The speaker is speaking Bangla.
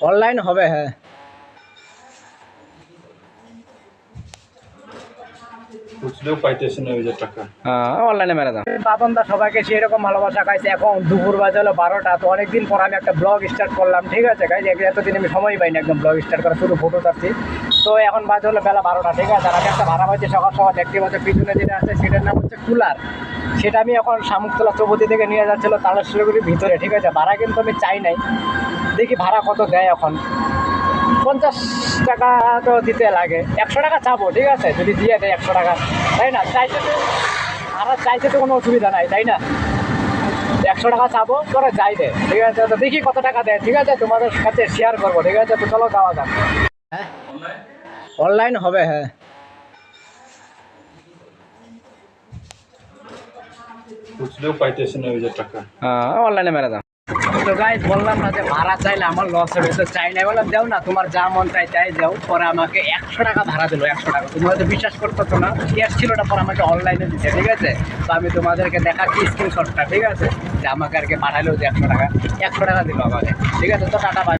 অনলাইন হবে হ্যাঁ। খুচলেও পাইতেছে না ওই যে টাকা। অনলাইনে মেরে সবাইকে সেরকম ভালোবাসা খাইছে। এখন দুপুর বাজে হলো বারোটা তো অনেকদিন পর আমি একটা ব্লগ স্টার্ট করলাম ঠিক আছে গাইজ এতদিন আমি সময় পাইনি একদম ব্লগ স্টার্ট করা শুধু ফটো তো এখন বাজে হলো বেলা বারোটা ঠিক আছে? আর আমি একটা ভাড়া সকাল সকাল দেখতে পাচ্ছি পিছনে যেটা আছে সেটার নাম হচ্ছে কুলার। সেটা আমি এখন শামুকতলা চৌপতি থেকে নিয়ে যাচ্ছিল তাহলে শিলিগুড়ির ভিতরে ঠিক আছে? ভাড়া কিন্তু আমি চাই নাই। দেখি ভাড়া কত দেয় এখন। পঞ্চাশ টাকা তো দিতে লাগে। একশো টাকা চাবো ঠিক আছে? যদি দিয়ে দেয় একশো টাকা তাই না? চাইতে তো ভাড়া চাইতে তো কোনো অসুবিধা নাই তাই না? একশো টাকা চাবো করে যাই দে ঠিক আছে? তো দেখি কত টাকা দেয় ঠিক আছে? তোমাদের সাথে শেয়ার করব ঠিক আছে? তো চলো যাওয়া যাক। হ্যাঁ? অনলাইন হবে হ্যাঁ। খুচলেও পাইতেছে না ওই টাকা। অনলাইনে মেরে দাও তো গাইজ বললাম না যে ভাড়া চাইলে আমার লস হবে তো চাই না বললাম যাও না তোমার যা মন চাই তাই যাও পরে আমাকে একশো টাকা ভাড়া দিলো একশো টাকা। তুমি হয়তো বিশ্বাস করতো না ক্যাশ ছিল ওটা পরে আমাকে অনলাইনে দিচ্ছে ঠিক আছে? তো আমি তোমাদেরকে দেখাচ্ছি স্ক্রিনশটটা ঠিক আছে? যে আমাকে আর কি পাঠালো যে একশো টাকা। একশো টাকা দিল আমাকে ঠিক আছে? তো টাটা বাই